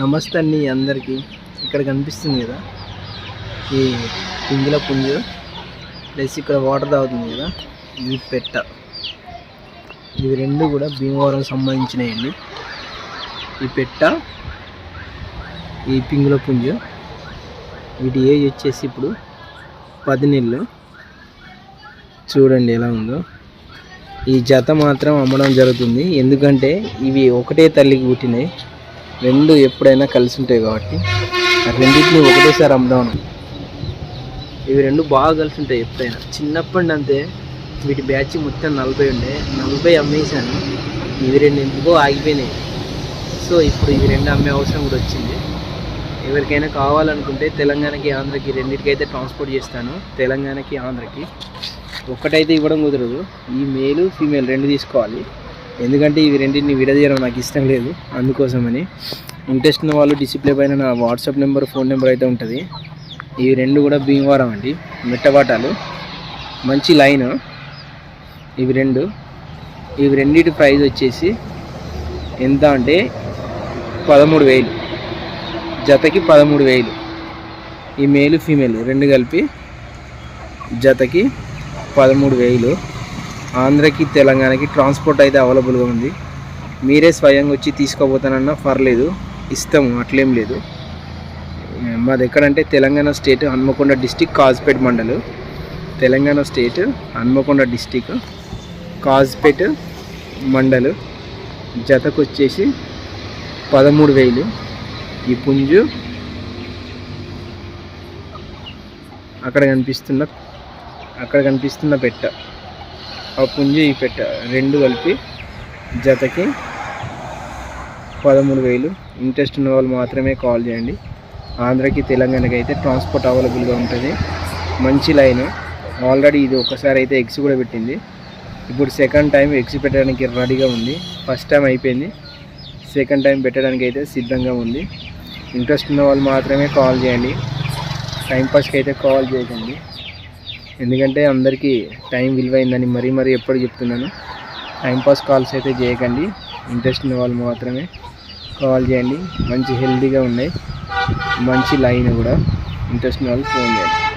నమస్తే అండి అందరికీ. ఇక్కడ కనిపిస్తుంది కదా? ఈ పుంజుల పుంజు. ప్లస్ ఇక్కడ వాటర్ తాగుతుంది కదా? ఈ పెట్ట. ఇవి రెండు కూడా భీమవరం సంబంధించినవి ఈ పెట్ట ఈ పింగుల పుంజు. వీటి ఏజ్ వచ్చేసి ఇప్పుడు పది నెలలు. చూడండి ఎలా ఉందో. ఈ జత మాత్రం అమ్మడం జరుగుతుంది. ఎందుకంటే ఇవి ఒకటే తల్లికి పుట్టినాయి. రెండు ఎప్పుడైనా కలిసి ఉంటాయి కాబట్టి రెండింటిని ఒకటేసారి అమ్ముదాం ఇవి రెండు బాగా కలిసి ఉంటాయి ఎప్పుడైనా. చిన్నప్పటి అంతే వీటి బ్యాచ్ మొత్తం నలభై ఉండే. నలభై అమ్మేశాను. ఇవి రెండు ఎందుకో ఆగిపోయినాయి. సో ఇప్పుడు ఇవి రెండు అమ్మే అవసరం కూడా వచ్చింది. ఎవరికైనా కావాలనుకుంటే తెలంగాణకి ఆంధ్రకి రెండింటికైతే ట్రాన్స్పోర్ట్ చేస్తాను. తెలంగాణకి ఆంధ్రకి. ఒక్కటైతే ఇవ్వడం కుదరదు. ఈ మేలు ఫీమేల్ రెండు తీసుకోవాలి. ఎందుకంటే ఇవి రెండింటిని విడదీయడం నాకు ఇష్టం లేదు. అందుకోసమని ఇంట్రెస్ట్ ఉన్న వాళ్ళు డిసిప్లే పైన నా వాట్సాప్ నెంబర్ ఫోన్ నెంబర్ అయితే ఉంటుంది. ఇవి రెండు కూడా భీమవరం అండి. మెట్టబాటాలు మంచి లైన్. ఇవి రెండు. ఇవి రెండింటి ప్రైస్ వచ్చేసి ఎంత అంటే పదమూడు వేలు. జతకి పదమూడు వేలు. ఈ మేలు ఫీమేల్ రెండు కలిపి జతకి పదమూడు వేలు. ఆంధ్రకి తెలంగాణకి ట్రాన్స్పోర్ట్ అయితే అవైలబుల్గా ఉంది. మీరే స్వయంగా వచ్చి తీసుకోపోతానన్నా పర్లేదు. ఇస్తాము అట్లేం లేదు. మాది ఎక్కడంటే Telangana state Hanamkonda district Kazipet mandal. Telangana state Hanamkonda district Kazipet mandal. జతకు వచ్చేసి పదమూడు వేలు. ఈ పుంజు అక్కడ కనిపిస్తున్న అక్కడ కనిపిస్తున్న పెట్ట. ఆ పుంజు ఈ పెట్ట రెండు కలిపి జతకి పదమూడు వేలు. ఇంట్రెస్ట్ ఉన్న వాళ్ళు మాత్రమే కాల్ చేయండి. ఆంధ్రకి తెలంగాణకి అయితే ట్రాన్స్పోర్ట్ అవైలబుల్గా ఉంటుంది. మంచి లైన్. ఆల్రెడీ ఇది ఒకసారి అయితే ఎగ్స్ కూడా పెట్టింది. ఇప్పుడు సెకండ్ టైం ఎగ్స్ పెట్టడానికి రెడీగా ఉంది. ఫస్ట్ టైం అయిపోయింది. సెకండ్ టైం పెట్టడానికి అయితే సిద్ధంగా ఉంది. ఇంట్రెస్ట్ ఉన్న వాళ్ళు మాత్రమే కాల్ చేయండి. టైంపాస్కి అయితే కాల్ చేయకండి. ఎందుకంటే అందరికీ టైం విలువైందని మరీ మరీ ఎప్పుడు చెప్తున్నాను. టైంపాస్ కాల్స్ అయితే చేయకండి. ఇంట్రెస్ట్ ఉన్న వాళ్ళు మాత్రమే కాల్ చేయండి. మంచి హెల్తీగా ఉన్నాయి. మంచి లైన్ కూడా. ఇంట్రెస్ట్ ఉన్న వాళ్ళు ఫోన్ చేయండి.